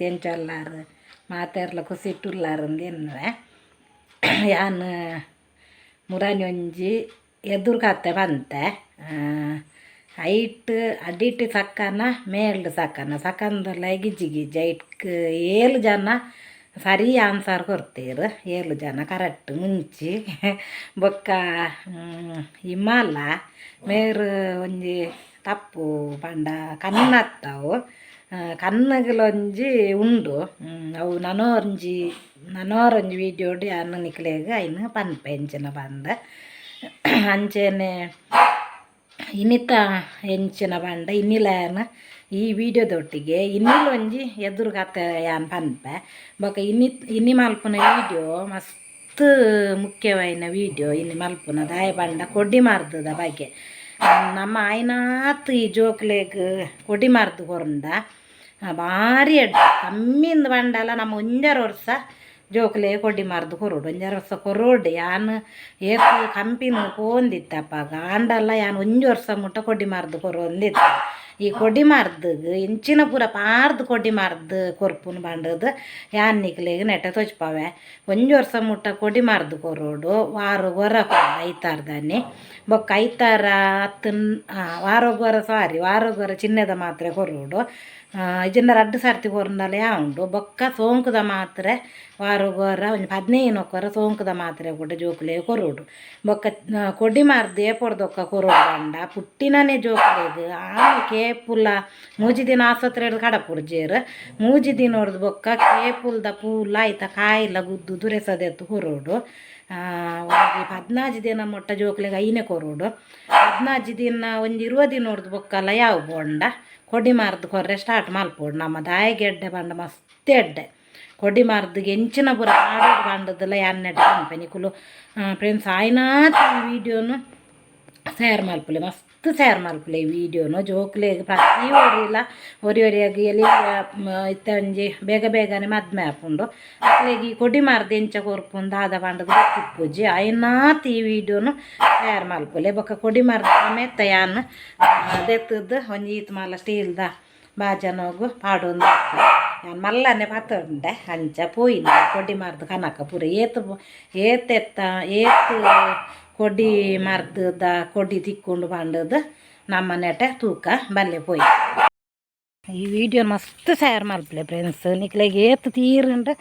Friends ಎಂಚೊಲ್ಲಾರು ಮಾತೆರ್ಲ ಕುಸಿಟ್ಟುಲ್ಲಾರು ಅಂದೇನುವೆ ಯಾನ್, ಮುರಾನಿ ಒಂಜಿ ಎದುರು ಕತ್ತೆ ಬಂತೆ. ಹೈಟ್ ಅಡಿಟ್ ಸಕ್ಕನ ಮೇಲ್ಡ್ ಸಕ್ಕನ ಸಕ್ಕಂದಲ್ಲ ಗಿಜ್ಜಿ ಗಿಜ್ಜಿ ಐಟ್ ಏಳು ಜನ ಸರಿ ಆನ್ಸರ್ ಕೊಡ್ತೀರು. ಏಳು ಜನ ಕರೆಕ್ಟ್ ಮುಂಚಿ. ಬೊಕ್ಕ ಹಿಮಾಲ, ಮೇರು ಒಂಜಿ ತಪ್ಪು ಪಂಡ ಕನ್ನತ್ತವು ಕನ್ನಗಲೊಂಜಿ ಉಂಡು. ಅವು ನನೋರ್ಂಜಿ, ನನೋರೊಂಜಿ ವೀಡಿಯೋಡು ಯಾನು ನಿಕ್ಲೆಗ್ ಐನು ಪನ್ಪೆ ಎಂಚಿನ ಬಂದ ಅಂಚೆನೆ ಇನಿತ ಎಂಚಿನ ಬಂಡ ಇನ್ನಿಲನ ಈ ವೀಡಿಯೋದೊಟ್ಟಿಗೆ ಇನ್ನಿಲೊಂಜಿ ಎದುರು ಕತೆ ಯಾನ್ ಪನ್ಪೆ. ಬೊಕ ಇನ್ನಿ ಇನ್ನಿ ಮಲ್ಪುನ ವೀಡಿಯೋ ಮಸ್ತ್ ಮುಖ್ಯವಾಯಿನ ವೀಡಿಯೋ ಇನ್ನಿ ಮಲ್ಪುನ ದಾಯ ಬಂಡ ಕೊಡ್ಡಿ ಮಾರ್ದದ ಬಗ್ಗೆ ನಮ್ಮ ಆಯ್ನಾತ್ ಈ ಜೋಕ್ಲೆಗ್ ಕೊಡಿ ಮಾರ್ದು ಕೊರಂಡ ಭಾರಿ ಅಡ್ಡ. ಕಮ್ಮಿಂದ ಬಂಡಲ್ಲ ನಮ್ಮ ಒಂಜರ ವರ್ಷ ಜೋಕ್ಲೆ ಕೊಡಿ ಮಾರ್ದು ಕೊರೋಡು. ಒಂಜರ ವರ್ಷ ಕೊರೋಡು ಯಾನು ಏಸು ಕಂಪಿನ ಪೋಂದಿತ್ತಪ್ಪ ಗಾಂಡಲ್ಲ ಯಾನ್ ಒಂಜು ವರ್ಷ ಮುಟ್ಟ ಕೊಡಿ ಮಾರ್ದು ಕೊರೋಂದಿತ್ತ ಈ ಕೊಡಿ ಮಾರ್ದು, ಇಂಚಿನ ಪೂರ ಪಾರ್ದು ಕೊಡಿ ಮಾರ್ದು ಕೊರ್ಪುನ್ ಬಂಡದು ಯಾನ್ ನಿಕ್ಲೆಗ್ ನೆಟ್ಟ ತೊಚ್ಪಾವೆ ಒಂಜು ವರ್ಷ ಮುಟ್ಟ ಕೊಡಿ ಮಾರ್ದು ಕೊರೋಡು ವಾರ ಗೊರ ಐತಾರ್ದಾನೆ ಬೊಕ್ಕ ಐತಾರ ಹತ್ತು ವಾರ ಗೊರ ಸಾರಿ ವಾರ ಗೊರ ಚಿನ್ನದ ಮಾತ್ರೆ ಕೊರೋಡು. ಇಜನ್ನ ರಡ್ಡು ಸರ್ತಿ ಕೊರಂದಲ ಉಂಡು ಬೊಕ್ಕ ಸೋಂಕುದ ಮಾತ್ರೆ, ವಾರ ಗೊರ ಒಂಜಿ ಹದಿನೈದು ನೊಕ್ಕರ ಸೋಂಕುದ ಮಾತ್ರೆ ಕೂಡ ಜೋಕುಲೆ ಕೊರೋಡು. ಬೊಕ್ಕ ಕೊಡಿ ಮಾರ್ದು ಏಪೊಡ್ದೊಕ್ಕ ಕೊರೋಡು ಬಂಡ ಪುಟ್ಟಿನನೆ ಜೋಕುಲೆಗ್ ಆ ಕೇಪುಲ್ಲ, ಮೂಜಿ ದಿನ ಆಸ್ಪತ್ರೆ ಹಿಡ್ದು ಕಡಪುರ್ಜೇರು ಮೂಜಿ ದಿನ ಹೊಡೆದು ಬೊಕ್ಕ ಕೇಪುಲ್ದ ಪೂಲ ಆಯ್ತ, ಕಾಯಿಲ್ಲ ಗುದ್ದು ದುರೆಸದೆತ್ತು ಕೊರೋಡು. ಒಂದು ಹದಿನಾಲ್ಕು ದಿನ ಮೊಟ್ಟ ಜೋಕ್ಲೆಗ್ ಐನೇ ಕೊರೋಡು. ಹದಿನಾಲ್ಕು ದಿನ ಒಂದು ಇರುವ ದಿನ ಹೊಡೆದು ಬೊಕ್ಕಲ್ಲ ಯಾವ ಬೋಂಡ ಕೊಡಿ ಮಾರ್ದು ಕೊರ್ರೆ ಸ್ಟಾರ್ಟ್ ಮಲ್ಪೋಡು ನಮ್ಮ ದಾಯಿಗೆ ಎಡ್ಡೆ ಬಂಡ ಮಸ್ತ್ ಎಡ್ಡೆ. ಕೊಡಿ ಮಾರ್ದು ಎಂಚಿನ ಪೂರ ಆಡೋದು ಬಂಡದಲ್ಲ ಎಣ್ಣೆಡ್ಡೆ ಅನ್ಪೆ ನಿಕುಲು ಫ್ರೆಂಡ್ಸ್ ಆಯ್ನಾ ವಿಡಿಯೋನು ಶೇರ್ ಮಲ್ಪಲೆ ಮಸ್ತ್ ಶೇರ್ ಮಲ್ಪಲೆ ಈ ವಿಡಿಯೋನು ಜೋಕ್ಲೆಗ್ ಪ್ರತಿ ಒರಿಲ ಒರಿ ಒರಿಯಾಗಿ ಎಲ್ಲಿ ಇತ್ತ ಒಂಜಿ ಬೇಗ ಬೇಗನೆ ಮದ್ಮೆ ಹಾಕೊಂಡು ಅಕ್ಲೆಗ್ ಕೊಡಿ ಮಾರ್ದು ಎಂಚ ಕೊರ್ಪುಂದು ಆದ ಪಂಡದು ತಿಪ್ಪುಜ್ಜಿ ಐನಾತ್ ಈ ವಿಡಿಯೋನು ತಯಾರು ಮಾಡ್ಕೊಳ್ಳಿ ಬೊಕ್ಕ ಕೊಡಿ ಮಾರ್ದ ಸಮೇತ ಯಾನ್ ಅದೆತ್ತದ್ದು ಒಂಜಿ ಈತ್ ಮಾಲ ಸ್ಟೀಲ್ದ ಬಾಜನೋಗು ಪಾಡೊಂದು ನಾನು ಮಲ್ಲನೆ ಪಾತೊಂಡೆ ಅಂಚ ಪೋಯಿನ ಕೊಡಿ ಮಾರ್ದು ಕನಕ ಪೂರ ಏತ್ ಏತೆತ್ತ ಏತ್ ಕೊಡಿ ಮಾರ್ತದ ಕೊಡಿ ತಿಕ್ಕೊಂಡು ಬಂದದ್ದು ನಮ್ಮ ನೆಟ ತೂಕ ಬಲ್ಲೆ ಪೋಯಿ. ಈ ವಿಡಿಯೋ ಮಸ್ತ್ ಶೇರ್ ಮಲ್ಪಲೆ ಫ್ರೆಂಡ್ಸ್ ನಿಕ್ಲೆಗ್ ಏತ್ ತೀರುಂಡು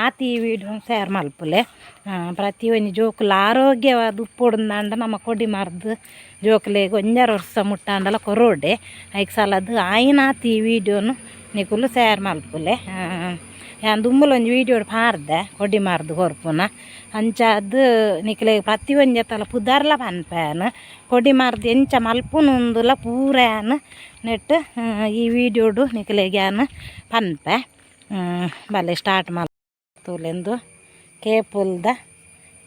ಆತ ಈ ವಿಡಿಯೋ ಶೇರ್ ಮಲ್ಪಲೆ ಆ, ಪ್ರತಿ ಒಂಜಿ ಜೋಕುಲು ಆರೋಗ್ಯವಾದ ಉಪ್ಪೊಡುಂದಾಂಡ ನಮ್ಮ ಕೊಡಿ ಮರ್ದು ಜೋಕುಲೆಗ್ ಒಂಜಾರು ವರ್ಷ ಮುಟ್ಟಾಂಡಲ ಕೊರೋಡೆ. ಐಕ್ ಸಲದು ಆಯ್ನಾತ್ ಈ ವಿಡಿಯೋನು ನಿಕುಲು ಶೇರ್ ಮಲ್ಪುಲೆ ಯಾನ್ ದುಮ್ಮುಲು ಒಂಜಿ ವಿಡಿಯೋ ಪಾರ್ದೆ ಕೊಡಿ ಮಾರ್ದು ಕೊರ್ಪುನ ಅಂಚಾದ್ ನಿಕ್ಲೆಗ್ ಪ್ರತಿ ಒಂಜತ್ತಲ ಪುದರ್ಲ ಪನ್ಪೇನ್ ಕೊಡಿ ಮಾರ್ದು ಎಂಚ ಮಲ್ಪುನುಂದುಲ ಪೂರ್ಯಾನ್ ನೆಟ್ ಆ, ಈ ವಿಡಿಯೋಡು ನಿಕ್ಲೆಗ್ ಯಾನ್ ಪನ್ಪೆ ಬಲೆ ಸ್ಟಾರ್ಟ್ ಮಾಡ್ತೂಲೆಂದು ಕೇಪುಲ್ದ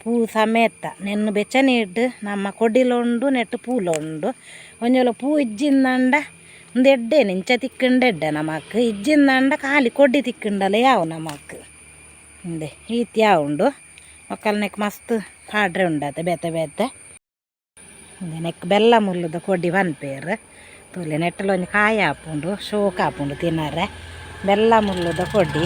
ಪೂ ಸಮೇತ ನೆನ್ನು ಬೆಚ್ಚನೀಡ್ ನಮ್ಮ ಕೊಡಿಲುಂಡು ನೆಟ್ಟು ಪೂಲುಂಡು. ಒಂಜೊಲ ಪೂ ಇಜ್ಜಿಂದಂಡ ಒಂದು ಎಡ್ಡೆ ನಿಂಚ ತಿಕ್ಕಂಡು ಎಡ್ಡೆ ನಮಕ್. ಇಜ್ಜಿಂದಂಡ ಖಾಲಿ ಕೊಡ್ಡಿ ತಿಕ್ಕಂಡಲ್ಲ ಯಾವ ನಮಕ್. ಹಿಂದೆ ಈತ್ ಯಾವ ಉಂಡು ಮಕ್ಕಳು ನೆಕ್ ಮಸ್ತ್ ಪಾಡ್ರೆ ಉಂಡತೆ, ಬೇತೆ ಬೇತೆ. ನೆಕ್ ಬೆಲ್ಲ ಮುಲ್ಲದ ಕೊಡಿ ಪನ್ಪೇರು ತೂಲೆ ನೆಟ್ಟಲು ಒಂಜಿ ಕಾಯಿ ಹಾಪುಂಡು, ಶೋಕ ಹಾಪುಂಡು ತಿನ್ನರೆ. ಬೆಲ್ಲ ಮುಲ್ಲದ ಕೊಡ್ಡಿ.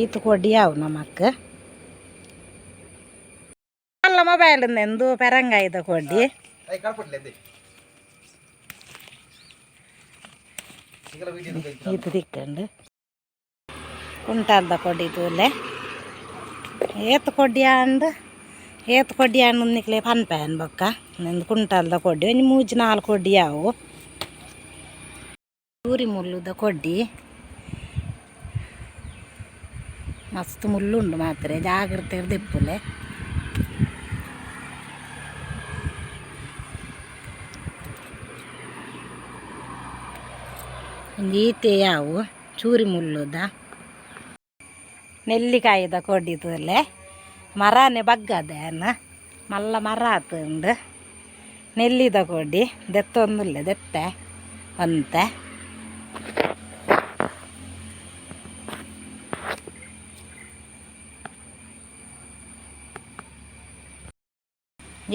ഈത്ത് കൊടിയാവും നമുക്ക്. നല്ല മൊബൈലിൽ നിന്ന് എന്തോ പെരങ്കായത കൊടി. ഈത്ത് തിക്കുണ്ട്. ಉಂಟಂತ ಕೊಡಿದೂಲೆ ಏತ್ ಕೊಡ್ಯಾಂಡ್ ಏತ್ ಕೊಡ್ಯಾಂಡ್ ನಿಕ್ಲೆ ಪನ್ಪೆನ್ ಬೊಕ್ಕ ನಿಂದು ಕುಂಟಲ್ದ ಕೊಡ್ಡಿ ಒಂಜಿ ಮೂಜಿ ನಾಲ್ಕು ಕೊಡ್ಡಿ ಯಾವು ಊರಿ ಮುಲ್ಲುದ ಕೊಡ್ಡಿ ಮಸ್ತ್ ಮುಳ್ಳುಂಡು ಮಾತ್ರ ಇರ್ದಿಪ್ಪುಲೆ ಒಂದು ಈತೆ ಯಾವು? ಚೂರಿ ಮುಳ್ಳುದ? ನೆಲ್ಲಿಕಾಯಿದ ಕೊಡ್ಡಿತಲೆ ಮರನೇ ಬಗ್ಗದೆ ಅನ್ನ ಮಲ್ಲ ಮರ ಆತುಂಡು. ನೆಲ್ಲಿದ ಕೊಡಿ ದೆತ್ತೊಂದುಲ್ಲೆ, ದೆತ್ತೆ ಅಂತೆ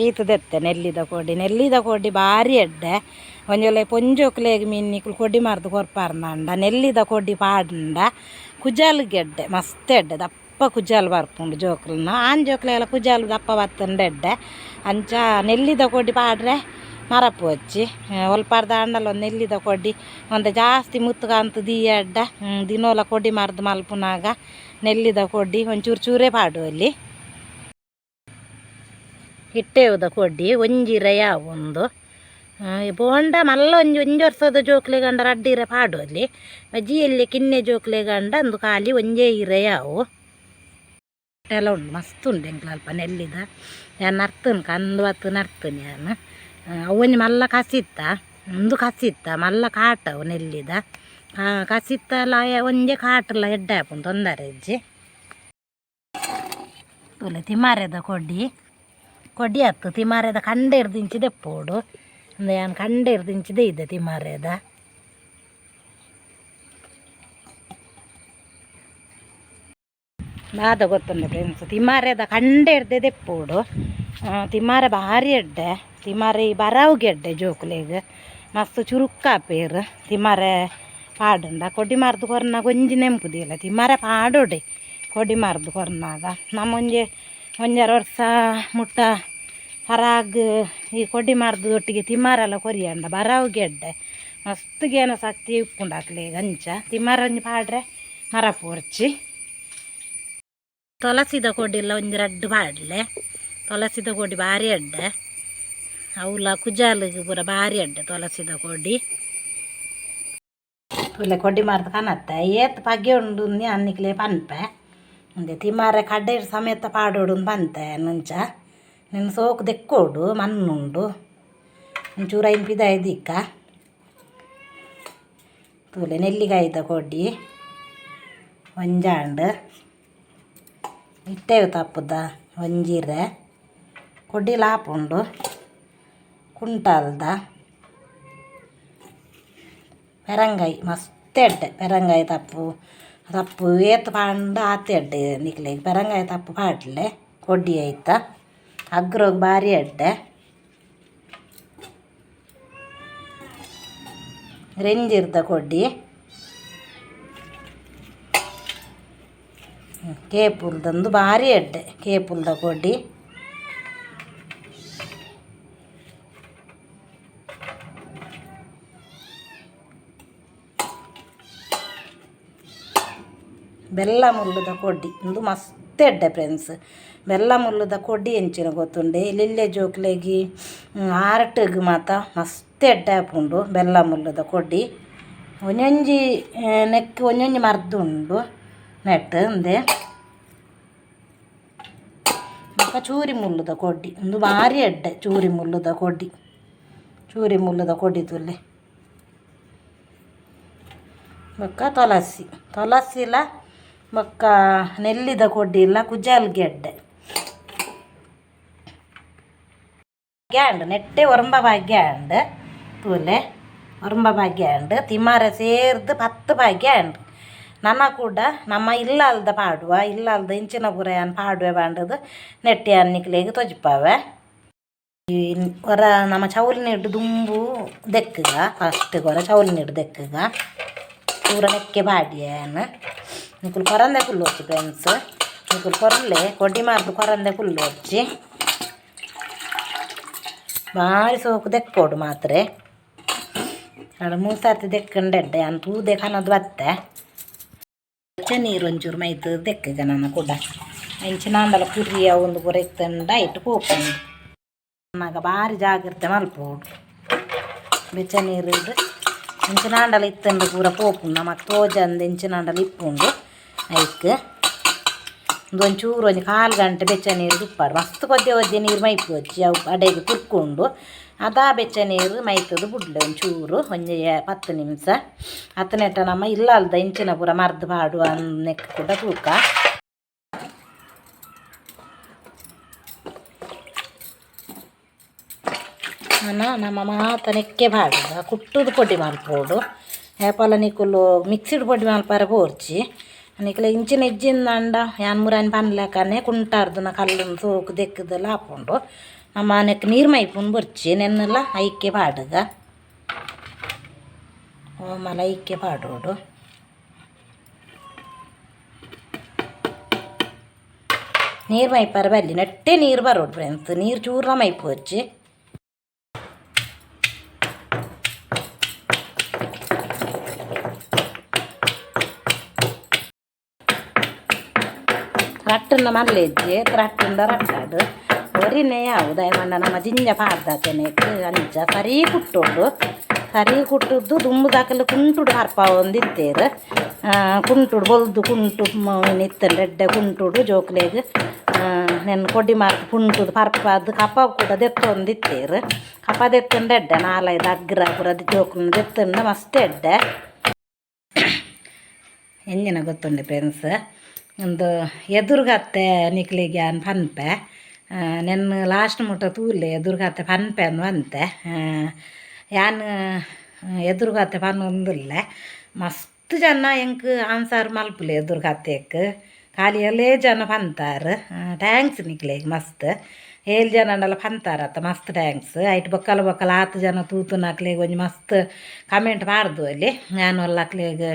ಈತದೆತ್ತೆ ನೆಲ್ಲಿದ ಕೊಡಿ ನೆಲ್ಲಿದ ಕೊಡಿ ಭಾರಿ ಎಡ್ಡೆ. ಒಂಜೊಲೆ ಪೊಂಜೋಕ್ಲೆಗ್ ಮೀನಿಕ್ಲು ಕೊಡಿ ಮಾರ್ದು ಕೊರ್ಪಾರ್ನಂಡ. ನೆಲ್ಲಿದ ಕೊಡಿ ಪಾಡಂಡ ಕುಜಾಲು ಗೆಡ್ಡೆ ಮಸ್ತ್ ಎಡ್ಡೆ. ದಪ್ಪ ಕುಜಾಲ್ ಬರ್ಪುಂಡು ಜೋಕ್ಲನ್ನ ಆನ್ ಜೋಕ್ಲೆ ಎಲ್ಲ ಕುಜಾಲ್ ದಪ್ಪ ಬತ್ತಂಡ ಎಡ್ಡೆ. ಅಂಚ ನೆಲ್ಲಿದ ಕೊಡಿ ಪಾಡ್ರೆ ಮರಪು ಹಚ್ಚಿ. ಒಲ್ಪಾರ್ದ ಅಂಡಲ ಒಂದು ನೆಲ್ಲಿದ ಕೊಡಿ ಒಂದು ಜಾಸ್ತಿ ಮುತ್ತುಗಂತು ದೀಯ ಅಡ್ಡ ದಿನೋಲ ಕೊಡಿ ಮಾರ್ದು ಮಲ್ಪುನಾಗ ನೆಲ್ಲಿದ ಕೊಡಿ ಒಂಚೂರು ಚೂರೇ ಪಾಡು ಅಲ್ಲಿ. ಇಟ್ಟೆವುದ ಕೊಡ್ಡಿ ಒಂಜಿರ ಯಾವೊಂದು ಬೋಂಡ ಮಲ್ಲ ಒಂಜಿ ಒಂಜಿ ವರ್ಷದ ಜೋಕ್ಲೆ ಗಂಡ ರಡ್ಡಿರ ಪಾಡು ಅಲ್ಲಿ ಬಜ್ಜಿಯಲ್ಲಿ ಕಿನ್ನೆ ಜೋಕ್ಲೆ ಗಂಡ, ಅಂದು ಖಾಲಿ ಒಂಜೇ ಇರ ಎಲ್ಲ ಉಂಡು ಮಸ್ತ್ ಉಂಡು ಎಂಕ್ಲ ಅಲ್ಪ ನೆಲ್ಲಿದ. ನಾನು ನರ್ತನ್ ಕಂದು ಬತ್ತು ನರ್ತನ್ ನಾನು ಅವನಿ ಮಲ್ಲ ಕಸಿತ್ತ ಒಂದು ಕಸಿತ್ತ ಮಲ್ಲ ಕಾಟವು ನೆಲ್ಲಿದ. ಕಸಿತ್ತಲ ಒಂಜೆ ಕಾಟಲ್ಲ ಎಡ್ಡೆ ಹಾಪುಂಡು ತೊಂದರೆ ಅಜ್ಜಿ ತುಲೆ ತಿಮಾರೆದ ಕೊಡ್ಡಿ ಕೊಡಿ ಹತ್ತು ತಿಮಾರೆದ ಕಂಡೆ ಹಿಡ್ದಿಂಚಿ ಪೋಡು. ಅಂದರೆ ನಾನು ಕಂಡೆ ಹಿಡ್ದಿಂಚಿದೆ ಇದೆ ತಿಮಾರೆದ ನಾದ ಗೊತ್ತುಂಡೆ ಫ್ರೆಂಡ್ಸ್ ತಿಮಾರೆದ ಕಂಡೆ ಹಿಡ್ದೆ ಪೋಡು. ತಿಮಾರೆ ಭಾರಿ ಎಡ್ಡೆ. ತಿಮಾರೆ ಈ ಬರಾವ್ಗೆ ಎಡ್ಡೆ ಜೋಕುಲೆಗ್. ಮಸ್ತ್ ಚುರುಕ್ಕ ಪೇರು. ತಿಮಾರೆ ಪಾಡುಂಡ ಕೊಡಿ ಮಾರ್ದು ಕೊರ್ನಾಗ ಒಂಜಿ ನೆಂಪುದಿಲ್ಲ. ತಿಮಾರೆ ಪಾಡೋಡೆ. ಕೊಡಿ ಮಾರ್ದು ಕೊರ್ನಾಗ ನಮ್ಮ ಒಂಜೆ ಒಂಜಾರು ವರ್ಷ ಮುಟ್ಟ ಹೊರಾಗ್ ಈ ಕೊಡಿ ಮಾರ್ದು ಒಟ್ಟಿಗೆ ತಿಮ್ಮಾರೆಲ್ಲ ಕೊರಿಯಂಡ ಬರಾವು ಗೆಡ್ಡೆ. ಮಸ್ತ್ ಗೇನ ಸಾಕ್ತಿ ಉಪ್ಪುಂಡಾಕ್ಲೆ ಗಂಚ ತಿಮ್ಮಾರ ಒಂಜಿ ಪಾಡ್ರೆ, ಮರ ಪೋರ್ಚಿ. ತುಳಸಿದ ಕೊಡ್ಡಿಲ್ಲ ಒಂಜಿ ರಡ್ಡು ಪಾಡ್ಲೆ. ತುಳಸಿದ ಕೊಡಿ ಭಾರಿ ಅಡ್ಡೆ ಅವಲ ಕುಜಾಲಿಗೆ ಪೂರ ಭಾರಿ ಅಡ್ಡೆ ತುಳಸಿದ ಕೊಡಿ ತುಲೆ ಕೊಡಿ ಮಾರ್ದು ಕಾಣತ್ತೆ ಏತ್ ಪಗ್ಗೆ ಉಂಡು ಅನ್ನಿಕ್ಲೆ ಪನ್ಪೆ. ಒಂದೆ ತಿಮಾರೆ ಕಡ್ಡೆ ಸಮೇತ ಪಾಡೋಡು ಬಂತೆ, ನಂಚ. ನಿನ್ನ ಸೋಕು ದೆಕ್ಕೋಡು, ಮಣ್ಣುಂಡು. ಒಂಚೂರ ಐನ್ ಪಿದ ಇದ್ದಿಕ್ಕ ತೂಲೆ ನೆಲ್ಲಿಕಾಯ್ದ ಕೊಡ್ಡಿ. ಒಂಜಾಂಡ್. ಇಟ್ಟೇವು ತಪ್ಪದ, ಒಂಜೀರೆ. ಕೊಡ್ಡಿ ಲಾಪುಂಡು. ಕುಂಟಲ್ದ. ಪೆರಂಗಾಯಿ, ಮಸ್ತ್ ಎಡ್ಡೆ. ಪೆರಂಗಾಯಿ ತಪ್ಪು. ತಪ್ಪು ಏತ್ ಪಾಂಡ ಆತ ಎಡ್ಡೆ ನಿಕ್ಲೆಗ್ ಪೆರಂಗಾಯಿ ತಪ್ಪು ಪಾಡ್ಲೆ ಕೊಡ್ಡಿ ಆಯ್ತ ಅಗ್ರೋಗ್ ಭಾರಿ ಎಡ್ಡೆ ರೆಂಜಿರ್ದ ಕೊಡ್ಡಿ ಹ್ಮ್, ಕೇಪುಲ್ದಂದು ಭಾರಿ ಎಡ್ಡೆ ಕೇಪುಲ್ದ ಕೊಡ್ಡಿ ಬೆಲ್ಲ ಮುಲ್ಲುದ ಕೊಡ್ಡಿ ಒಂದು ಮಸ್ತ್ ಎಡ್ಡೆ ಫ್ರೆಂಡ್ಸ್ ಬೆಲ್ಲ ಮುಲ್ಲುದ ಕೊಡ್ಡಿ ಎಂಚಿನ ಗೊತ್ತುಂಡೆ ಲಿಲ್ಲೆ ಜೋಕ್ಲೆಗಿ ಆರಟಗ್ ಮಾತ ಮಸ್ತ್ ಎಡ್ಡೆ ಆಪುಂಡು ಬೆಲ್ಲ ಮುಲ್ಲುದ ಕೊಡ್ಡಿ ಒಂಜೊಂಜಿ ಆ, ನೆಕ್ ಒಂಜೊಂಜಿ ಮರ್ದು ಉಂಡು ನೆಟ್ ಅಂದೆ ಬೊಕ್ಕ ಚೂರಿ ಮುಲ್ಲುದ ಕೊಡ್ಡಿ ಒಂದು ಭಾರಿ ಎಡ್ಡೆ ಚೂರಿ ಮುಲ್ಲುದ ಕೊಡ್ಡಿ ಚೂರಿ ಮುಲ್ಲುದ ಕೊಡ್ಡಿ ತುಲ್ಲೆ ಬೊಕ್ಕ ತುಳಸಿ ತುಳಸಿಲ ಬೊಕ್ಕ ನೆಲ್ಲಿದ ಕೊಡ್ಡಿ ಇಲ್ಲ ಕುಜಾಲ್ ಗೆಡ್ಡೆ. ಗ್ಯಾಂಡ್, ನೆಟ್ಟೆ ಒರಂಬ ಭಾಗ್ಯಾಂಡ್ ತೂಲೆ ಒರಂಬ ಭಾಗ್ಯಾಂಡ್ ತಿಮಾರ ಸೇರ್ದು ಪತ್ತು ಭಾಗ್ಯಾಂಡ್ ನನ್ನ ಕೂಡ ನಮ್ಮ ಇಲ್ಲಲ್ದ ಪಾಡುವ, ಇಲ್ಲಲ್ದ ಇಂಚಿನ ಪುರೆಯನ್ ಪಾಡುವೆ ಬಾಂಡದು ನೆಟ್ಟೆ ಅನ್ನಿಕ್ಲೆಗ್ ತೊಜ್ಪಾವೆ ಈ ಹೊರ ನಮ್ಮ ಚೌಲಿ ನೀಡು ದುಂಬು ದೆಕ್ಕಗ ಫಸ್ಟ್ ಹೊರ ಚೌಲಿ ನೀಡು ದೆಕ್ಕಗ. ಪೂರ ನೆಕ್ಕೆ ಬಾಡಿಯನ್. ನಿಕುಲು ಕೊರಂದೆ ಫುಲ್ಲು వచ్చి ಫ್ರೆಂಡ್ಸ್ ನಿಕುಲು ಕೊರ್ಲೆ ಕೊಡ್ಡಿ ಮಾರ್ದು ಕೊರಂದೆ ಫುಲ್ಲು వచ్చి ಭಾರಿ ಸೋಕು ದೆಕ್ಕೋಡು ಮಾತ್ರ ಅಡ ಮೂರು ಸರ್ತಿ ದೆಕ್ಕಂಡೆಡ್ಡೆ ಅಂತ ತೂದೆ ಕನದು ಬತ್ತೆ ಹೆಚ್ಚೆ ನೀರು ಒಂಚೂರು ಮೈತು ದೆಕ್ಕಗ ನನ್ನ ಕೂಡ ಹೆಂಚಿನ ಅಂದಲ ಕುರಿಯ ಒಂದು ಪೂರ ಇತ್ತಂಡ ಇಟ್ಟು ಪೋಪುಂಡು ನಾಗ ಭಾರಿ ಜಾಗ್ರತೆ ಮಲ್ಪೋಡು ಬೆಚ್ಚ ನೀರು ಇಡು ಇಂಚಿನಾಂಡಲ ಇತ್ತಂಡು ಪೂರ ಪೋಪುಂಡು ನಮಕ್ ತೋಜಂದು ಇಂಚಿನಾಂಡಲ ಇಪ್ಪುಂಡು ಐಕ್ ಒಂಚೂರು ಒಂದು ಕಾಲು ಗಂಟೆ ಬೆಚ್ಚ ನೀರು ತುಪ್ಪಾಡು ಮಸ್ತ್ ಕೊದ್ದೆ ಒದ್ದೆ ನೀರು ಮೈಕ್ ಒಜ್ಜಿ ಅವು ಅಡೆಗೆ ಕುರ್ಕೊಂಡು ಅದ ಬೆಚ್ಚ ನೀರು ಮೈತದು ಬುಡ್ಲೆ ಒಂಚೂರು ಒಂದು ಹತ್ತು ನಿಮಿಷ ಹತ್ತನೆಟ ನಮ್ಮ ಇಲ್ಲಲ್ದ ಇಂಚಿನ ಪೂರ ಮರ್ದು ಪಾಡುವ ನೆಕ್ ಕೂಡ ತೂಕ ನಮ್ಮ ಮಾತ ನೆಕ್ಕೆ ಬಾಡು ಕುಟ್ಟುದು ಪೊಡಿ ಮಲ್ಪೋಡು ಹೇಪಲ ನಿಕ್ಕುಲು ಮಿಕ್ಸಿಡ್ ಪೊಡಿ ಮಲ್ಪಾರ ಬೋರ್ಚಿ ನಿಕಲ ಇಂಚಿನ ಇಜ್ಜಿಂದ ಅಂಡ ಯಾನ್ ಮುರಾನ್ ಪನ್ಲೆಕನೆ ಕುಂಟಾರ್ದು ನಾ ಕಲ್ಲನ್ನು ಸೋಕು ದೆಕ್ಕದೆಲ್ಲ ಹಾಕೊಂಡು ನಮ್ಮ ಮನೆಕ್ ನೀರು ಮೈಪುನ್ ಬರ್ಚಿ ನೆನ್ನೆಲ್ಲ ಐಕ್ಕೆ ಪಾಡುಗ ಓಮಲ ಐಕ್ಕೆ ಪಾಡೋಡು ನೀರು ಮೈಪಾರ ಬಲ್ಲಿ ನೆಟ್ಟೆ ನೀರು ಬರೋಡು ಫ್ರೆಂಡ್ಸ್ ನೀರು ಚೂರ ಮೈಪು ಹಚ್ಚಿ ರಟ್ಟನ್ನ ಮಲ್ಲೆಜ್ಜೆ ರಟ್ಟಂದ ರಟ್ಟಾಡು ಒರಿನೇ ಯಾವುದು? ಏಮಣ್ಣ ನಮ್ಮ ಜಿಂಜ ಪಾಡ್ದಾಕೆನೆ ಅಂಚ ಸರಿ ಕುಟ್ಟೋಡು ಸರಿ ಕುಟ್ಟುದ್ದು ದುಂಬು ದಾಖಲು ಕುಂಟುಡು ಹರ್ಪ ಒಂದಿತ್ತೇರು ಕುಂಟುಡು ಬೊಲ್ದು ಕುಂಟು ನಿತ್ತಂಡು ಎಡ್ಡೆ ಕುಂಟುಡು ಜೋಕ್ಲೆಗ್. ನೆನ್ ಕೊಡ್ಡಿ ಮಾರ್ಕ್ ಕುಂಟುದು ಪರ್ಪ ಅದು ಕಪ್ಪ ಕೂಡ ದೆತ್ತೊಂದಿತ್ತೇರು ಕಪ್ಪ ದೆತ್ತಂಡು ಎಡ್ಡೆ ನಾಲೈದು ಅಗ್ರ ಪೂರ ಜೋಕ್ಲು ದೆತ್ತಂಡು ಮಸ್ತ್ ಎಡ್ಡೆ ಎಂಜಿನ ಗೊತ್ತುಂಡೆ ಫ್ರೆಂಡ್ಸ್ ಒಂದು ಎದುರುಗತ್ತೆ ನಿಕ್ಲಿಗೆ ಅನ್ ಪನ್ಪೆ. ನೆನ್ನ ಲಾಸ್ಟ್ ಮುಟ್ಟ ತೂಲೆ ಎದುರುಗತ್ತೆ ಪನ್ಪೆ ಅನ್ನು ಅಂತೆ ಯಾನ್ ಎದುರುಗತ್ತೆ ಒಂದಿಲ್ಲ. ಮಸ್ತ್ ಜನ ಎಂಕ್ ಆನ್ಸರ್ ಮಲ್ಪುಲೆ ಎದುರುಗತ್ತೆಕ್. ಖಾಲಿಯಲ್ಲೇ ಜನ ಪಂತಾರು. ಟ್ಯಾಂಕ್ಸ್ ನಿಕ್ಲಿಗೆ ಮಸ್ತ್. ಏಳು ಜನನೆಲ್ಲ ಪಂತಾರತ್ತ ಮಸ್ತ್ ಟ್ಯಾಂಕ್ಸ್ ಐಟ್ ಬೊಕ್ಕಲ ಬೊಕ್ಕಲ ಹತ್ತು ಜನ ತೂತು ನಾಕ್ಲಿಗೆ ಒಂಜಿ ಮಸ್ತ್ ಕಮೆಂಟ್ ಮಾಡ್ದು ಅಲ್ಲಿ. ನಾನು ಅಲ್ಲಕ್ಲಿಗೆ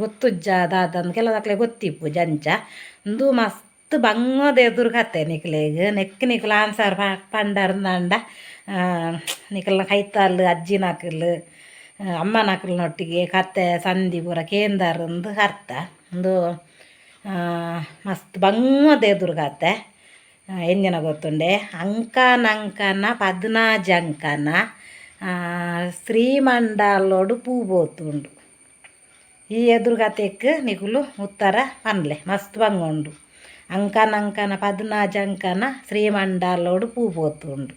ಗೊತ್ತುಜ್ಜ ದಾದಂದು ದಾಖಲೆ ಗೊತ್ತಿಪ್ಪು ಜಂಚ. ಇಂದು ಮಸ್ತ್ ಬಂಗೋದ ಎದುರು ಕತೆ ನಿಕ್ಲೆಗ್ ನೆಕ್ ನಿಕ್ಲ ಆನ್ಸರ್ ನಿಕ್ಲ ಕೈತಾಲ್, ಅಜ್ಜಿ ನಾಕಲ್ ಅಮ್ಮ ನಾಕಲ್ನೊಟ್ಟಿಗೆ ಕತೆ ಸಂಧಿ ಪೂರ ಕೇಂದರ್ಂದು ಅರ್ಥ. ಒಂದು ಮಸ್ತ್ ಬಂಗೋದ ಎದುರು ಕತೆ ಎಂಜಿನ ಗೊತ್ತುಂಡೆ? ಅಂಕನಂಕನ ಅಂಕನ ಪದ್ನಾಜಂಕನ ಶ್ರೀಮಂಡಲೋಡು ಪೂ ಬೋತುಂಡು ಈ ಎದುರುಗತೆಕ್ ನಿಗುಲು ಉತ್ತರ ಪನ್ಲೆ ಮಸ್ತ್ ಬಂಗೊಂಡು ಅಂಕನ ಅಂಕನ ಪದ್ನಾಜ್ ಅಂಕನ ಶ್ರೀಮಂಡಲೋಡು ಪೂ ಬೋತುಂಡು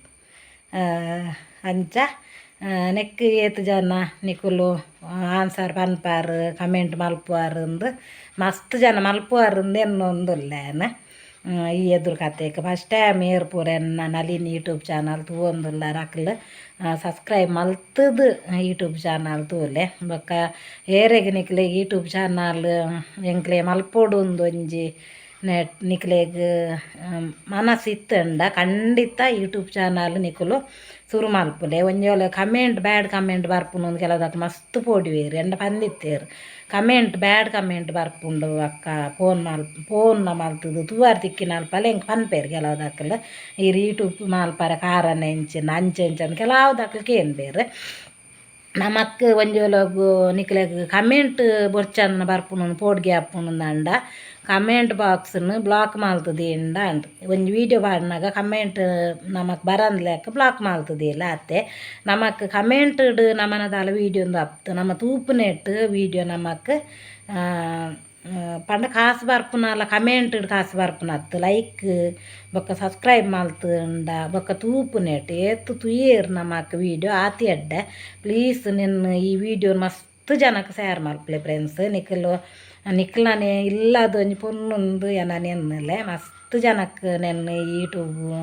ಅಂಚ ನೆಕ್ ಏತ್ ಜನ ನಿಕುಲು ಆನ್ಸರ್ ಪನ್ಪಾರ್ ಕಮೆಂಟ್ ಮಲ್ಪುವಾರಿಂದು ಮಸ್ತ್ ಜನ ಮಲ್ಪುವಾರಿಂದು ಎನ್ನೊಂದುಲ್ಲೇನ ಈ ಎದುರು ಕತೆಕ್ ಫಸ್ಟ್ ಟೈಮ್ ಏರ್ಪುರ ಎನ್ನ ನಲಿನ್ ಯೂಟ್ಯೂಬ್ ಚಾನಲ್ ತೂವೊಂದುಲ್ಲ ರಕ್ಲ್. ಸಬ್ಸ್ಕ್ರೈಬ್ ಮಲ್ತದು ಯೂಟ್ಯೂಬ್ ಚಾನಲ್ ತೂಲೆ ಬೊಕ್ಕ ಏರೆಗ್ ನಿಕ್ಲೆ ಯೂಟ್ಯೂಬ್ ಚಾನಲ್ ಎಂಕ್ಲೆ ಮಲ್ಪೊಡು ಒಂದೊಂಜಿ ನೆಟ್ ನಿಕ್ಲೆಗ್ ಮನಸ್ಸು ಇತ್ತಂಡ ಖಂಡಿತ ಯೂಟ್ಯೂಬ್ ಚಾನಲ್ ನಿಕುಲು ಸುರು ಮಲ್ಪುಲೆ. ಒಂಜೋಲೆ ಕಮೆಂಟ್ ಬ್ಯಾಡ್ ಕಮೆಂಟ್ ಬರ್ಪುನು ಕೆಲವುದಕ್ಕೆ ಮಸ್ತ್ ಪೋಡಿವೇರು, ಎಂಡ ಪಂದಿತ್ತೇರು. ಕಮೆಂಟ್, ಬ್ಯಾಡ್ ಕಮೆಂಟ್ ಬರ್ಪುಂಡು ಅಕ್ಕ. ಫೋನ್ ಮಾಲ್ ಫೋನ್ನ ಮಲ್ತದು. ತೂವಾರ್ ತಿಕ್ಕಿನ ಅಲ್ಪಲ್ಲ ಹೆಂಗೆ ಪನ್ಪೇರು ಕೆಲವುದಕ್ಕಲ್ಲ ಈ ಯೂಟ್ಯೂಬ್ ಮಾಲ್ಪರ ಕಾರನ ಎಂಚಿನ ಅಂಚೆ ಎಂಚನ್ ಕೆಲವುದಕ್ಕೆ ಏನು ಬೇರೆ. ನಮಕ್ ಒಂಜೋಲಗು ನಿಕ್ಲೆಗ್ ಕಮೆಂಟ್ ಬೊರ್ಚನ್ನ ಬರ್ಪುನು ಪೋಡ್ಗೆ ಆಪುನು ಅಂಡ. ಕಮೆಂಟ್ ಬಾಕ್ಸ್ನು ಬ್ಲಾಕ್ ಮಲ್ತದಿ ಇಂಡ ಅಂಡ್ ಒಂಜಿ ವೀಡಿಯೋ ಪಾಡ್ನಾಗ ಕಮೆಂಟ್ ನಮಕ್ ಬರಂದ್ ಲೆಕ್ಕ ಬ್ಲಾಕ್ ಮಲ್ತದಿ ಇಲ್ಲ ಅತ್ತೆ ನಮಕ್ ಕಮೆಂಟ್ ನಮನದಾಲ ವೀಡಿಯೋ ಅಪ್ತು ನಮ್ಮ ತೂಪುನೆಟ್ ವೀಡಿಯೋ ನಮಕ್ ಪಂಡ ಕಾಸು ಬರ್ಪುನಲ ಕಮೆಂಟ್ ಕಾಸು ಬರ್ಪುನತ್ತು ಲೈಕ್ ಬೊಕ್ಕ ಸಬ್ಸ್ಕ್ರೈಬ್ ಮಲ್ತುಂಡ ಬೊಕ್ಕ ತೂಪುನೆಟ್ ಏತ್ ತುಯೇರ್ ನಮಕ್ ವೀಡಿಯೋ ಆತಿ ಎಡ್ಡೆ ಪ್ಲೀಸ್ ನಿನ್ನ ಈ ವೀಡಿಯೋ ಮಸ್ತ್ ಜನಕ್ಕೆ ಶೇರ್ ಮಲ್ಪಲೆ ಫ್ರೆಂಡ್ಸ್ ನಿಖಲು ಇಲ್ಲ ಅದು ಪೊನ್ನೊಂದು ಎನ ನೆನ್ನಲೆ ಮಸ್ತ್ ಜನಕ್ಕೆ ನೆನ್ನ ಯೂಟ್ಯೂಬು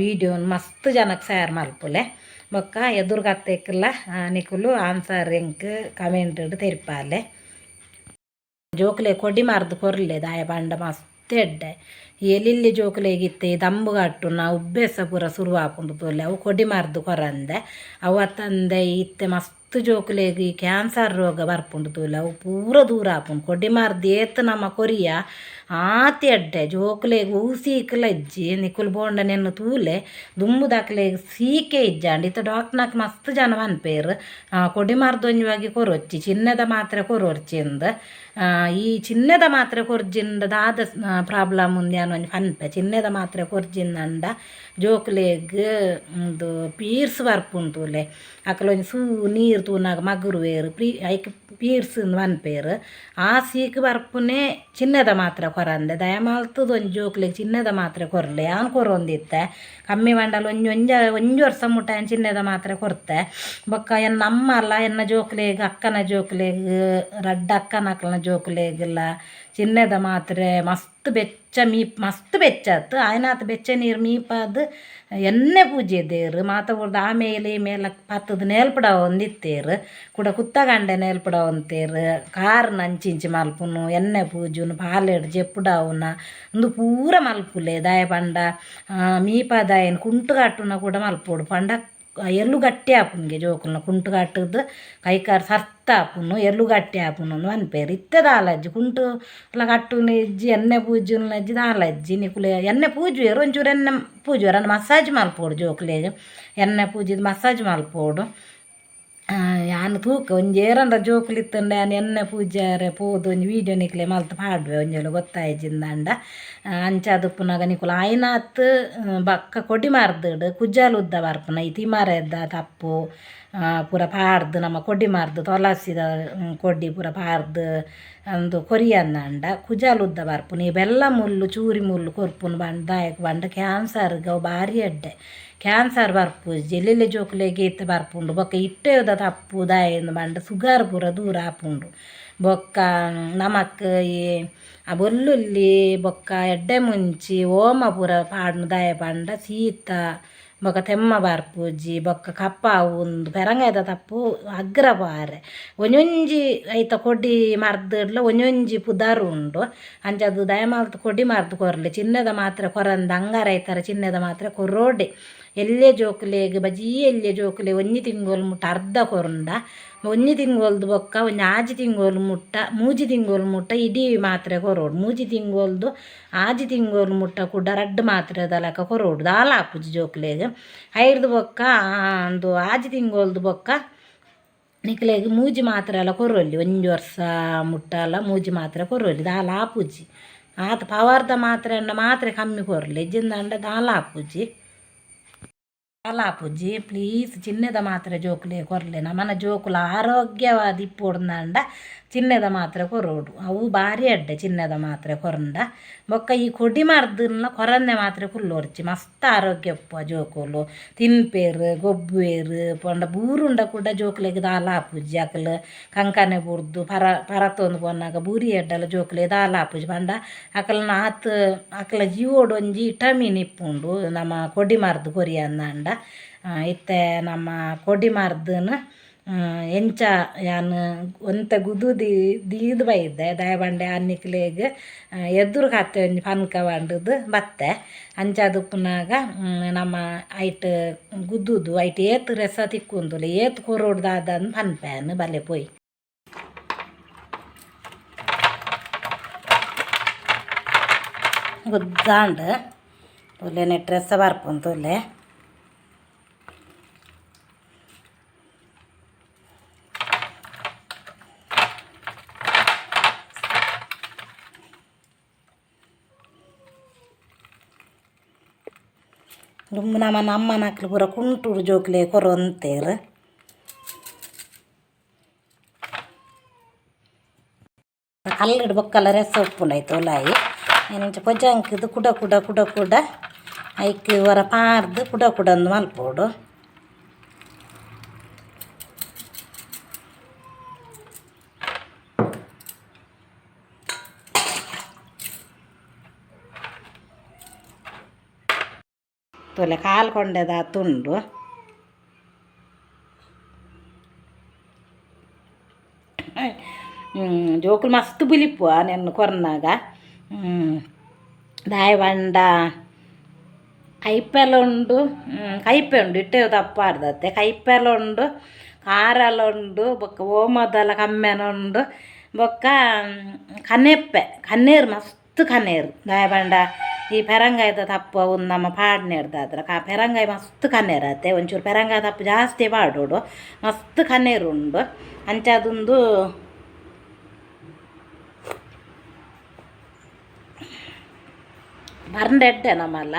ವೀಡಿಯೋ ಮಸ್ತ್ ಜನಕ್ಕೆ ಶೇರ್ ಮಲ್ಪುಲೆ ಬೊಕ್ಕ ಎದುರುಗತ್ತೆಕ್ಕೆಲ್ಲ ನಿಖಲು ಆನ್ಸರ್ ಹೆಂಗೆ ಕಮೆಂಟ್ ತೆರಿಪಾಲೆ. ಜೋಕ್ಲೆ ಕೊಡಿ ಮಾರ್ದು ಕೊರ್ಲೆ ದಾಯ ಬಂಡ ಮಸ್ತ್ ಎಡ್ಡೆ. ಎಲಿಲ್ಲಿ ಜೋಕುಲೆಗಿತ್ತೆ ದಂಬು ಕಟ್ಟುನ ಉಬ್ಬೆಸ ಪೂರ ಶುರು ಹಾಕೊಂಡು ಅವು ಕೊಡಿ ಮಾರ್ದು ಕೊರಂದೆ. ಅವತ್ತಂದೆ ಇತ್ತೆ ಮಸ್ತ್ ಜೋಕುಲೆಗ್ ಕ್ಯಾನ್ಸರ್ ರೋಗ ಬರ್ಪುಂಡು ತೋಲೆ ಅವು ಪೂರ ದೂರ ಹಾಪುಂಡು ಕೊಡಿ ಮಾರ್ದು ಏತ್ ನಮ್ಮ ಕೊರಿಯ ಆತಿ ಅಡ್ಡೆ ಜೋಕುಲೆಗ್ ಊಸಿ ಇಕ್ಕಲ ಇಜ್ಜಿ, ನಿಕುಲ್ ಬೋಂಡನೆನ್ನು ತೂಲೆ ದುಮ್ಮು ದಾಖಲೆಗ್ ಸೀಕೆ ಇಜ್ಜಾಂಡ್ ಇತ್ತ ಡಾಕ್ನಾಕ್ ಮಸ್ತ್ ಜನ ಮನ್ಪೇರ್ ಕೊಡಿ ಮಾರ್ದೊಂಜುವಾಗಿ ಕೊರೊಚ್ಚಿ ಚಿನ್ನದ ಮಾತ್ರೆ ಕೊರೊರ್ಚಿಂದ ಈ ಚಿನ್ನದ ಮಾತ್ರೆ ಕೊರ್ಜಿಂದ ದಾದ ಪ್ರಾಬ್ಲಮ್ ಉಂದ್ಯಾನ ಒಂಜಿ ಪನ್ಪೆ ಚಿನ್ನದ ಮಾತ್ರೆ ಕೊರ್ಜಿಂದಂಡ ಜೋಕುಲೆಗ್, ಇದು, ಪೀರ್ಸ್ ಬರ್ಪುಂತೂಲೆ ಅಕಲೊಂಜಿ ಸೂ ನೀರು ತೂನಾಗ ಮಗುರುವೇರು ಪ್ರೀ, ಐಕ್ ಪೀರ್ಸ್ ಮನ್ಪೇರು ಆ ಸೀಕ್ ಬರ್ಪುನೆ ಚಿನ್ನದ ಮಾತ್ರ ಕೊರಂದೆ ದಯಮಾಲ್ತದ ಒಂದು ಜೋಕ್ಲೆಗ್ ಚಿನ್ನದ ಮಾತ್ರೆ ಕೊರ್ಲೆ ಆನ್ ಕೊರೊಂದಿತ್ತೆ ಕಮ್ಮಿ ಬಂಡಲ್ ಒಂಜಿ ಒಂಜ ಒಂಜಿ ವರ್ಷ ಮುಟ್ಟ ಏನು ಚಿನ್ನದ ಮಾತ್ರೆ ಕೊರ್ತೆ ಬೊಕ್ಕ ಎನ್ನ ಅಮ್ಮ ಅಲ್ಲ ಎನ್ನ ಜೋಕ್ಲೆಗ್ ಅಕ್ಕನ ಜೋಕ್ಲೆಗ್ ರಡ್ಡ ಅಕ್ಕನ ಅಕ್ಕನ ಜೋಕ್ಲೆಗೆಲ್ಲ ಚಿನ್ನದ ಮಾತ್ರೆ, ಮಸ್ತ್ ಬೆಚ್ಚ ಮೀಪ್ ಮಸ್ತ್ ಬೆಚ್ಚತ್ತು ಆಯ್ನಾತ್ ಬೆಚ್ಚ ನೀರು ಮೀಪಾದ ಎನ್ನೆ ಪೂಜೆ ದೇರು ಮಾತಾಡ್ದು ಆಮೇಲೆ ಮೇಲೆ ಪತ್ತದ ನೇಲ್ಪಡ ಒಂದಿತ್ತೇರು. ಕೂಡ ಕುತ್ತಗಂಡೆ ನೇಲ್ಪಡ ಒಂತೇರು ಕಾರ್ ನಂಚಿಂಚಿ ಮಲ್ಪುನು ಎನ್ನೆ ಪೂಜುನು, ಪಾಲೆಡ್ ಜೆಪ್ಪುಡಾವುನ ಒಂದು ಪೂರ ಮಲ್ಪುಲೆ. ದಾಯ ಪಂಡ ಮೀಪ ದಾಯನ್ ಕುಂಟು ಕಟ್ಟುನ ಕೂಡ ಮಲ್ಪೋಡು. ಪಂಡ ಎಳ್ಳು ಗಟ್ಟಿ ಆಪುನ್ಗೆ ಜೋಕುಲ್ನ ಕುಂಟು ಕಟ್ಟುದು ಕೈಕಾರ್ ಸರ್ತ ಆಪುನು ಎಳ್ಳು ಗಟ್ಟಿ ಆಪುನು ಅಂದ್ ಅನ್ಪೇರು ಇತ್ತೆ ದಾಲಜ್ಜಿ ಕುಂಟು ಎಲ್ಲ ಕಟ್ಟುನ ಇಜ್ಜಿ ಎಣ್ಣೆ ಪೂಜುನ ಇಜ್ಜಿ ದಾಲಜ್ಜಿ ನಿಕುಲೆ ಎಣ್ಣೆ ಪೂಜುವೆರು ಒಂಚೂರು ಎಣ್ಣೆ ಪೂಜುವೆರು ಅನ್ನ ಮಸಾಜ್ ಮಲ್ಪೋಡು ಜೋಕ್ಲೆಗ್ ಎಣ್ಣೆ ಪೂಜಿದ್ ಮಸಾಜ್ ಮಲ್ಪೋಡು ಆ, ಯಾನ್ ತೂಕ ಒಂಜಿ ಏರಂಡ ಜೋಕುಲಿತ್ತಂಡೆ ಯಾನ್ ಎಣ್ಣೆ ಪೂಜಾರೆ ಪೋದು ಒಂಜಿ ವೀಡಿಯೋ ನಿಕ್ಲೆ ಮಲ್ತು ಪಾಡ್ವೆ ಒಂಜೆಲು ಗೊತ್ತಾಯ್ಜಿಂದಂಡ. ಅಂಚಾದು ಪುನಗ ನಿಕುಲು ಆಯ್ನಾತ್ ಬಕ್ಕ ಕೊಡಿ ಮಾರ್ದಡ್ ಕುಜಾಲು ಉದ್ದ ಬರ್ಪುನ, ಈ ತಿಮಾರ ಎದ್ದ ತಪ್ಪು ಪೂರ ಪಾಡ್ದು, ನಮ್ಮ ಕೊಡಿ ಮಾರ್ದು, ತೊಲಸಿದ ಕೊಡ್ಡಿ ಪೂರ ಪಾಡ್ದು ಒಂದು ಕೊರಿಯನ್ನಂಡ ಕುಜಾಲು ಉದ್ದ ಬರ್ಪುನ, ಈ ಬೆಲ್ಲ ಮುಳ್ಳು ಚೂರಿ ಮುಳ್ಳು ಕೊರ್ಪುನ ಬಂಡ, ದಾಯಕ್ ಬಂಡ ಕ್ಯಾನ್ಸರ್ಗೆ ಅವು ಭಾರಿ ಎಡ್ಡೆ. ಕ್ಯಾನ್ಸರ್ ಬರ್ಪುಜಿ ಎಲ್ಲೆಲ್ಲಿ ಜೋಕುಲೆ ಗೀತೆ ಬರ್ಪುಂಡು ಬೊಕ್ಕ ಇಟ್ಟೆದ ತಪ್ಪು ದಾಯಂದು ಬಂಡ ಸುಗರ್ ಪೂರ ದೂರ ಆಪುಂಡು ಬೊಕ್ಕ ನಮಕ್ ಈ ಆ ಬೊಲ್ಲುಲ್ಲಿ ಬೊಕ್ಕ ಎಡ್ಡೆ ಮುಂಚಿ ಓಮ ಪೂರ ಪಾಡ್ನು ದಾಯ ಪಂಡ ಶೀತ ಬೊಕ್ಕ ತೆಮ್ಮ ಬರ್ಪುಜಿ ಬೊಕ್ಕ ಕಪ್ಪ ಉಂದು ಪೆರಂಗಾಯ್ದ ತಪ್ಪು ಅಗ್ರ ಬಾರೆ ಒಂಜೊಂಜಿ ಐತ ಕೊಡ್ಡಿ ಮರ್ದಡ್ಲ ಒಂಜೊಂಜಿ ಪುದಾರು ಉಂಡು ಅಂಚದು ದಯಮಾಲ್ತು ಕೊಡ್ಡಿ ಮರ್ದು ಕೊರ್ಲೆ ಚಿನ್ನದ ಮಾತ್ರೆ ಕೊರಂದ ಅಂಗಾರ ಐತರ ಚಿನ್ನದ ಮಾತ್ರೆ ಕೊರೋಡೆ ಎಲ್ಲೇ ಜೋಕುಲೆಗ್ ಬಜಿ ಎಲ್ಲೆ ಜೋಕುಲೆ, ಒಂಜಿ ತಿಂಗೋಲು ಮುಟ್ಟ, ಅರ್ಧ ಕೊರಂಡ. ಒಂಜಿ ತಿಂಗೋಲ್ದು ಬೊಕ್ಕ, ಒಂಜಿ ಆಜಿ ತಿಂಗೋಲು ಮುಟ್ಟ, ಮೂಜಿ ತಿಂಗೋಲು ಮುಟ್ಟ, ಇಡೀ ಮಾತ್ರೆ ಕೊರೋಡು. ಮೂಜಿ ತಿಂಗೋಲ್ದು, ಆಜಿ ತಿಂಗೋಲು ಮುಟ್ಟ ಕೂಡ ರಡ್ಡ್ ಮಾತ್ರೆ ದಲಕ ಕೊರೋಡು. ದಾಲ ಹಾಕುಜಿ ಜೋಕುಲೆಗ್. ಐರ್ದು ಬೊಕ್ಕ ಒಂದು ಆಜಿ ತಿಂಗೋಲ್ದು ಬೊಕ್ಕ, ನಿಕ್ಲೆಗ್ ಮೂಜಿ ಮಾತ್ರೆ ಎಲ್ಲ ಕೊರೋಲಿ ಒಂಜಿ ವರ್ಷ ಮುಟ್ಟಲ್ಲ ಮೂಜಿ ಮಾತ್ರೆ ಕೊರೋಲಿ ದಾಲ ಆಪುಜಿ ಆತ ಪವಾರ್ದ ಮಾತ್ರೆ ಮಾತ್ರೆ ಕಮ್ಮಿ ಕೊರ್ಲಿ. ಇಜ್ಜಿಂದ ದಾಲ ಆಪುಜಿ ಆಪುಜಿ ಪ್ಲೀಸ್ ಚಿನ್ನದ ಮಾತ್ರೆ ಜೋಕುಲೆ ಕೊರ್ಲೆ. ನಮ್ಮನ ಜೋಕುಲ ಆರೋಗ್ಯವಾದ ಇಪ್ಪೊಡ್ನಂಡ ಚಿನ್ನದ ಮಾತ್ರೆ ಕೊರೋಡು. ಅವು ಭಾರಿ ಅಡ್ಡೆ ಚಿನ್ನದ ಮಾತ್ರೆ ಕೊರಂಡ. ಬೊಕ್ಕ ಈ ಕೊಡಿ ಮರ್ದನ್ನ ಕೊರಂದೆ ಮಾತ್ರೆ ಕುಲ್ಲೋರ್ಚಿ. ಮಸ್ತ್ ಆರೋಗ್ಯ ಉಪ್ಪ ಜೋಕುಲು ತಿನ್ಪೇರು ಗೊಬ್ಬುವೇರು ಪಂಡ ಬೂರುಂಡ ಕೂಡ ಜೋಕುಲೆಗ್ ದಾಲ ಆಪುಜಿ ಅಕಲ್. ಕಂಕನೆ ಬುರ್ದು, ಪರ ಪರತೊಂದು ಪೊನ್ನಾಗ ಬೂರಿ ಎಡ್ಡಲ ಜೋಕುಲೆ ದಾಲ ಆಪುಜಿ ಪಂಡ ಅಕಲ್ನ ಆತ ಅಕಲ ಜೀವೋಡು ಒಂಜಿ ವಿಟಮಿನ್ ಇಪ್ಪುಂಡು ನಮ್ಮ ಕೊಡಿ ಮರ್ದು ಕೊರಿ ಅಂದಂಡ. ಇತ್ತೆ ನಮ್ಮ ಕೊಡಿ ಮಾರ್ದನ ಎಂಚ ಯಾನ್ ಒಂತೆ ಗುದುದಿ ದೀದ್ ಬೈದ್ದೆ ದಯಬಂಡೆ ಅನ್ನಿಕ್ಲೆಗ್ ಎದುರು ಕತ್ತೆ ಒಂಜಿ ಪನ್ಕ ಬಂಡದು ಬತ್ತೆ. ಅಂಚ ಪುನಾಗ ನಮ್ಮ ಐಟ್ ಗುದ್ದುದು ಐಟ್ ಏತ್ ರೆಸ ತಿಕ್ಕುಂದುಲೆ, ಏತ್ ಕೊರೋಡ್ದಾದನ್ ಪನ್ಪೆನ್ ಬಲೆ ಪೋಯ್. ಗುದ್ದಾಂಡ್ ತುಲೆ ನೆಟ್ ರೆಸ ಬರ್ಪುನ್ ತುಲೆ ನಮ್ಮ ನಮ್ಮ ನಕ್ಲು ಪೂರ ಕುಂಟೂರು ಜೋಕ್ಲೆ ಕೊರೊಂತೇರು ಕಲ್ಲಿಡು ಬೊಕ್ಕಲ್ಲ ರೆಸ ಉಪ್ಪುಂಡಾಯ್ತು ಒಲಾಯಿ. ಏನಂಚ ಪೊಜಂಕದು ಕುಡ ಕುಡ ಕುಡ ಕುಡ, ಐಕ್ ವರ ಪಾರ್ದು ಕುಡ ಕುಡ ಅಂದು ಮಲ್ಪೋಡು. ತೊಲೆ ಕಾಲು ಕೊಂಡೆದ ತುಂಡು. ಜೋಕುಲು ಮಸ್ತ್ ಬುಲಿಪ್ಪು ನೆನ್ನು ಕೊರ್ನಾಗ. ದಾಯ ಬಂಡ ಕೈಪೆಲ ಉಂಡು ಕೈಪೆ ಉಂಡು ಇಟ್ಟೆ ತಪ್ಪಾಡ್ದತ್ತೆ ಕೈಪೆಲ ಉಂಡು ಕಾರಲ ಉಂಡು ಬೊಕ್ಕ ಓಮದಲ ಕಮ್ಮೆನ ಉಂಡು ಬೊಕ್ಕ ಕನೆಪ್ಪೆ ಕಣ್ಣೀರು ಮಸ್ತ್ ಕಣ್ಣೀರು ದಾಯ ಬಂಡ ಈ ಪೆರಂಗಾಯದ ತಪ್ಪು ಅವನು ನಮ್ಮ ಪಾಡ್ನೇರ್ದ ಅದ್ರ ಕಾ ಪೆರಂಗಾಯಿ ಮಸ್ತ್ ಕನ್ನೇರತ್ತೆ ಒಂಚೂರು ಪೆರಂಗಾಯ ತಪ್ಪು ಜಾಸ್ತಿ ಬಾಡೋಡು ಮಸ್ತ್ ಕನ್ನೇರುಂಡು ಅಂಚದೊಂದು ಪರ್ಂಡ ಎಡ್ಡೆ ನಮ್ಮಲ್ಲ.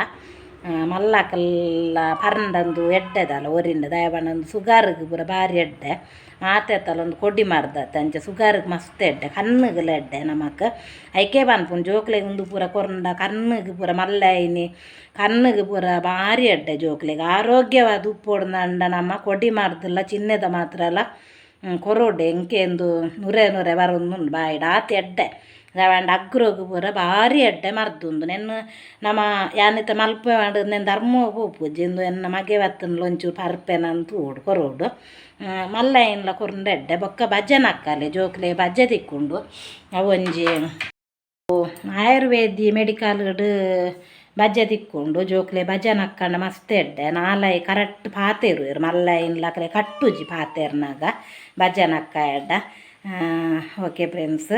ಮಲ್ಲಕಲ್ಲ ಪರ್ಂಡಂದು ಎಡ್ಡೆದಲ್ಲ, ಒರಿಂದ, ದಯಬಣ್ಣಂದು, ಸುಗಾರಿಗೆ ಪೂರ ಭಾರಿ ಎಡ್ಡೆ. ಮಾತೆತ್ತಲ್ಲ ಒಂದು ಕೊಡ್ಡಿ ಮಾರ್ದ ಅಂಚೆ ಸುಗಾರಿಗೆ ಮಸ್ತ್ ಎಡ್ಡೆ, ಕಣ್ಣುಗಲ ಎಡ್ಡೆ ನಮಕ್ ಐಕೆ ಬಾನ್ಪುನ್ ಜೋಕ್ಲೆಗೆ ಒಂದು ಪೂರ ಕೊರಂಡ, ಕಣ್ಣಿಗೆ ಪೂರ ಮಲ್ಲೈನಿ, ಕಣ್ಣಿಗೆ ಪೂರ ಭಾರಿ ಎಡ್ಡೆ ಜೋಕ್ಲೆಗೆ. ಆರೋಗ್ಯವಾದ ಉಪ್ಪೊಡ್ದಂಡ ನಮ್ಮ ಕೊಡಿ ಮಾರ್ದಿಲ್ಲ ಚಿನ್ನದ ಮಾತ್ರ ಅಲ್ಲ. ಕೊರೋಡೆ ಎಂಕೆಂದು ನುರೆ ನುರೆ ಬರೋದು ಬಾಯಿಡ. ಆತ ಎಡ್ಡೆ. ರವಾಂಡ ಅಗ್ರೋಗು ಪೂರ ಭಾರಿ ಎಡ್ಡೆ ಮರ್ದುಂದು ನೆನ್ನು ನಮ್ಮ ಯಾನಿತ ಮಲ್ಪ ನೆನ್ ಧರ್ಮ ಪೂಪುಜಿಂದು ಎನ್ನ ಮಗೆ ಬತ್ತನ ಲೊಂಚು ಪರ್ಪೆನಂತೂ ತೂಡು ಕೊರೋಡು. ಮಲ್ಲ ಏನ್ಲ ಕೊರಂಡ ಎಡ್ಡೆ ಬೊಕ್ಕ ಭಜನ ಅಕ್ಕಲೆ ಜೋಕ್ಲೆ ಬಜ್ಜೆ ತಿಕ್ಕೊಂಡು. ಅವೊಂಜಿ ಆಯುರ್ವೇದಿ ಮೆಡಿಕಲ್ಡ್ ಬಜ್ಜೆ ತಿಕ್ಕೊಂಡು. ಜೋಕ್ಲೆ ಭಜನ ಹಾಕೊಂಡು ಮಸ್ತ್ ಎಡ್ಡೆ. ನಾಲೈ ಕರೆಕ್ಟ್ ಪಾತೆರು ಇರು ಮಲ್ಲ ಇನ್ಲಕ್ಲೆ ಕಟ್ಟುಜಿ ಪಾತೆರ್ನಾಗ ಭಜನ ಅಕ್ಕ ಎಡ್ಡ. ಓಕೆ ಫ್ರೆಂಡ್ಸ್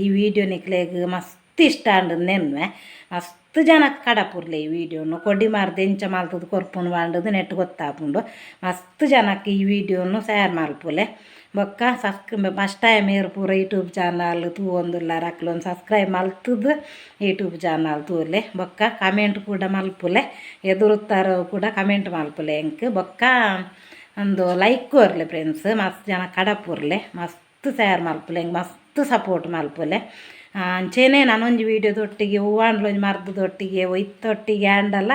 ಈ ವಿಡಿಯೋ ನಿಕ್ಲೆಗ್ ಮಸ್ತ್ ಇಷ್ಟ ಅಂಡ್ ನೆನ್ವೆ ಮಸ್ತ್ ಜನ ಕಡಪುರ್ಲೆ ಈ ವಿಡಿಯೋನು ಕೊಡಿ ಮಾರ್ದೆ ಎಂಚ ಮಾಲ್ತದ ಕೊರ್ಪುಂಡು ಬಾಂಡದು ನೆಟ್ ಗೊತ್ತಾಪುಂಡು. ಮಸ್ತ್ ಜನಕ್ಕೆ ಈ ವಿಡಿಯೋನು ಶೇರ್ ಮಲ್ಪುಲೆ ಬೊಕ್ಕ ಸಸ್ಕ್ ಫಸ್ಟ್ ಟೈಮ್ ಏರು ಪೂರ ಯೂಟ್ಯೂಬ್ ಚಾನಲ್ ತೂ ಒಂದುಲ್ಲ ರಕ್ಲೊಂದು ಸಬ್ಸ್ಕ್ರೈಬ್ ಮಲ್ತದು ಯೂಟ್ಯೂಬ್ ಚಾನಲ್ ತೂಲೆ ಬೊಕ್ಕ ಕಮೆಂಟ್ ಕೂಡ ಮಲ್ಪುಲೆ. ಎದುರುತ್ತಾರ ಕೂಡ ಕಮೆಂಟ್ ಮಲ್ಪುಲೆ ಎಂಕ್ ಬೊಕ್ಕ ಒಂದು ಲೈಕ್ ಕೋರ್ಲೆ ಫ್ರೆಂಡ್ಸ್. ಮಸ್ತ್ ಜನ ಕಡಪುರ್ಲೆ. ಮಸ್ತ್ ಶೇರ್ ಮಲ್ಪುಲೆ. ಹೆಂಗೆ ಮಸ್ತ್ ಸಪೋರ್ಟ್ ಮಲ್ಪುಲೆ. ಅಂಚೆನೆ ನಾನೊಂದು ವೀಡಿಯೋದೊಟ್ಟಿಗೆ ಹೂವಾಂಡ್ಲೊಂದು ಮರದದೊಟ್ಟಿಗೆ ಒಯ್ತೊಟ್ಟಿಗೆ ಆ್ಯಂಡಲ್ಲ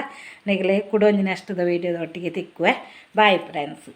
ನೆಗಲೆ ಕುಡೊಂಜಿ ನೆಷ್ಟದ ವೀಡಿಯೋದೊಟ್ಟಿಗೆ ತಿಕ್ಕುವೆ. Bye friends